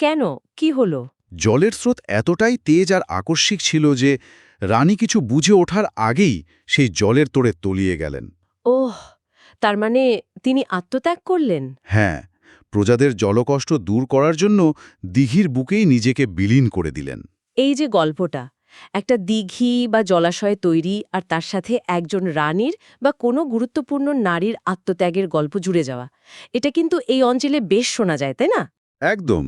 কেন? কি হলো? জলের স্রোত এতটাই তেজ আর আকস্মিক ছিল যে রানী কিছু বুঝে ওঠার আগেই সেই জলের তোড়ে তলিয়ে গেলেন। ওহ তার মানে তিনি আত্মত্যাগ করলেন? হ্যাঁ প্রজাদের জলকষ্ট দূর করার জন্য দিঘির বুকেই নিজেকে বিলীন করে দিলেন। এই যে গল্পটা একটা দিঘি বা জলাশয় তৈরি আর তার সাথে একজন রানীর বা কোনো গুরুত্বপূর্ণ নারীর আত্মত্যাগের গল্প জুড়ে যাওয়া এটা কিন্তু এই অঞ্চলে বেশ শোনা যায় তাই না? একদম।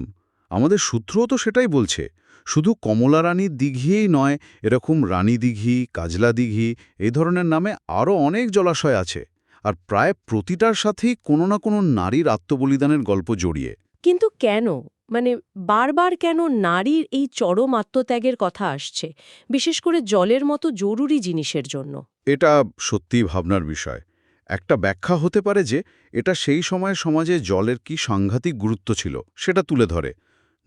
আমাদের সূত্রও তো সেটাই বলছে। শুধু কমলা রানীর দিঘিয়েই নয় এরকম রানী দিঘি কাজলা দিঘি এই ধরনের নামে আরও অনেক জলাশয় আছে। আর প্রায় প্রতিটার সাথেই কোনো না কোনো নারীর আত্মবলিদানের গল্প জড়িয়ে। কিন্তু কেন? মানে বারবার কেন নারীর এই চরম আত্মত্যাগের কথা আসছে বিশেষ করে জলের মতো জরুরি জিনিসের জন্য? এটা সত্যিই ভাবনার বিষয়। একটা ব্যাখ্যা হতে পারে যে এটা সেই সময় সমাজে জলের কি সাংঘাতিক গুরুত্ব ছিল সেটা তুলে ধরে।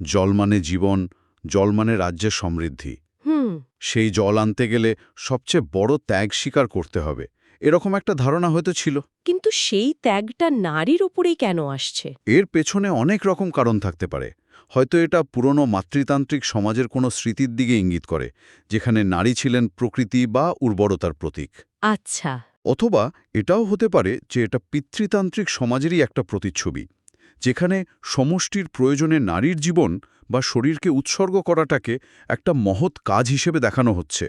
জল মানে জীবন জল মানে রাজ্যের সমৃদ্ধি। হুম। সেই জল আনতে গেলে সবচেয়ে বড় ত্যাগ স্বীকার করতে হবে। এরকম একটা ধারণা হয়তো ছিল। কিন্তু সেই ত্যাগটা নারীর উপরেই কেন আসছে? এর পেছনে অনেক রকম কারণ থাকতে পারে। হয়তো এটা পুরনো মাতৃতান্ত্রিক সমাজের কোনো স্মৃতির দিকে ইঙ্গিত করে যেখানে নারী ছিলেন প্রকৃতি বা উর্বরতার প্রতীক। আচ্ছা। অথবা এটাও হতে পারে যে এটা পিতৃতান্ত্রিক সমাজেরই একটা প্রতিচ্ছবি। যেখানে সমষ্টির প্রয়োজনে নারীর জীবন বা শরীরকে উৎসর্গ করাটাকে একটা মহৎ কাজ হিসেবে দেখানো হচ্ছে।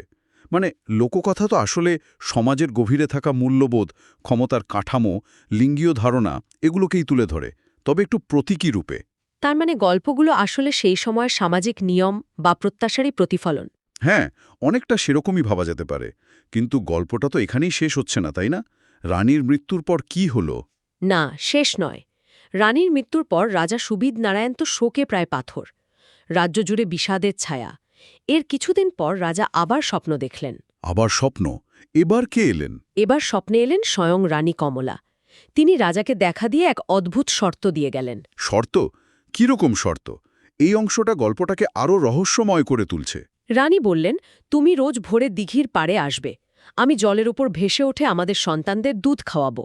মানে লোককথা তো আসলে সমাজের গভীরে থাকা মূল্যবোধ ক্ষমতার কাঠামো লিঙ্গীয় ধারণা এগুলোকেই তুলে ধরে। তবে একটু প্রতীকী রূপে। তার মানে গল্পগুলো আসলে সেই সময়ের সামাজিক নিয়ম বা প্রত্যাশারই প্রতিফলন। হ্যাঁ অনেকটা সেরকমই ভাবা যেতে পারে। কিন্তু গল্পটা তো এখানেই শেষ হচ্ছে না তাই না? রানীর মৃত্যুর পর কি হলো? না শেষ নয়। রানীর মৃত্যুর পর রাজা সুবিদ নারায়ণ তো শোকে প্রায় পাথর। রাজ্য জুড়ে বিষাদের ছায়া। এর কিছুদিন পর রাজা আবার স্বপ্ন দেখলেন। আবার স্বপ্ন? এবার কে এলেন? এবার স্বপ্নে এলেন স্বয়ং রানী কমলা। তিনি রাজাকে দেখা দিয়ে এক অদ্ভুত শর্ত দিয়ে গেলেন। শর্ত? কীরকম শর্ত? এই অংশটা গল্পটাকে আরও রহস্যময় করে তুলছে। রানী বললেন তুমি রোজ ভোরে দিঘির পাড়ে আসবে। আমি জলের উপর ভেসে ওঠে আমাদের সন্তানদের দুধ খাওয়াবো।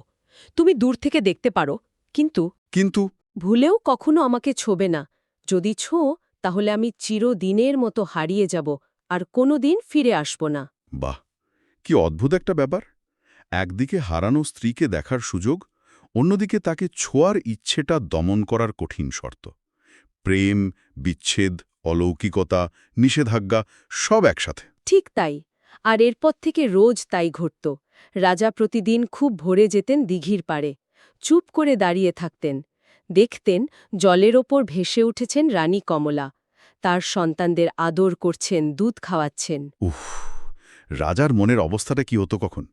তুমি দূর থেকে দেখতে পারো কিন্তু কিন্তু ভুলেও কখনো আমাকে ছোবে না। যদি ছো তাহলে আমি চিরদিনের মতো হারিয়ে যাব আর কোনো দিন ফিরে আসব না। বাহ কি অদ্ভুত একটা ব্যাপার। একদিকে হারানো স্ত্রীকে দেখার সুযোগ অন্যদিকে তাকে ছোঁয়ার ইচ্ছেটা দমন করার কঠিন শর্ত। প্রেম বিচ্ছেদ অলৌকিকতা নিষেধাজ্ঞা সব একসাথে। ঠিক তাই আর এরপর থেকে রোজ তাই ঘটত। রাজা প্রতিদিন খুব ভোরে যেতেন দিঘির পাড়ে। চুপ করে দাঁড়িয়ে থাকতেন। দেখতেন জলের ওপর ভেসে উঠেছেন রানী কমলা। তার সন্তানদের আদর করছেন দুধ খাওয়াচ্ছেন। উফ রাজার মনের অবস্থাটা কি হতো কখন?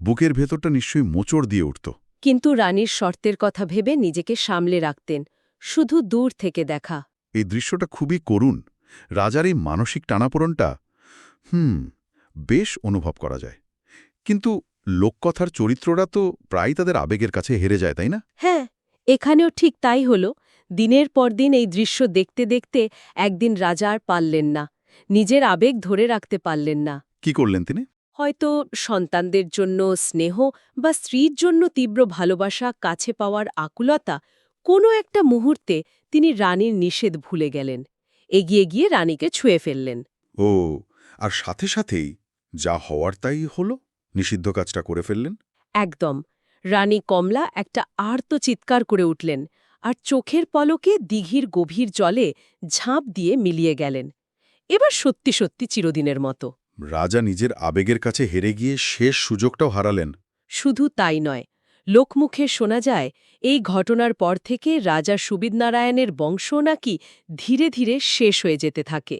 বুকের ভেতরটা নিশ্চয়ই মোচড় দিয়ে উঠত। কিন্তু রানীর শর্তের কথা ভেবে নিজেকে সামলে রাখতেন শুধু দূর থেকে দেখা। এই দৃশ্যটা খুবই করুণ। রাজার এই মানসিক টানাপোড়নটা হুম বেশ অনুভব করা যায়। কিন্তু লোককথার চরিত্ররা তো প্রায় তাদের আবেগের কাছে হেরে যায় তাই না? হ্যাঁ এখানেও ঠিক তাই হল। দিনের পর দিন এই দৃশ্য দেখতে দেখতে একদিন রাজা আর পারলেন না। নিজের আবেগ ধরে রাখতে পারলেন না। কি করলেন তিনি? হয়তো সন্তানদের জন্য স্নেহ বা স্ত্রীর জন্য তীব্র ভালোবাসা কাছে পাওয়ার আকুলতা কোনো একটা মুহূর্তে তিনি রানীর নিষেধ ভুলে গেলেন। এগিয়ে গিয়ে রানীকে ছুঁয়ে ফেললেন। ও আর সাথে সাথেই যা হওয়ার তাই হলো? নিষিদ্ধ কাজটা করে ফেললেন? একদম। রানী কমলা একটা আর্ত চিৎকার করে উঠলেন আর চোখের পলকে দিঘির গভীর জলে ঝাঁপ দিয়ে মিলিয়ে গেলেন। এবার সত্যি সত্যি চিরদিনের মতো। রাজা নিজের আবেগের কাছে হেরে গিয়ে শেষ সুযোগটাও হারালেন। শুধু তাই নয় লোকমুখে শোনা যায় এই ঘটনার পর থেকে রাজা সুবিদনারায়ণের বংশ নাকি ধীরে ধীরে শেষ হয়ে যেতে থাকে।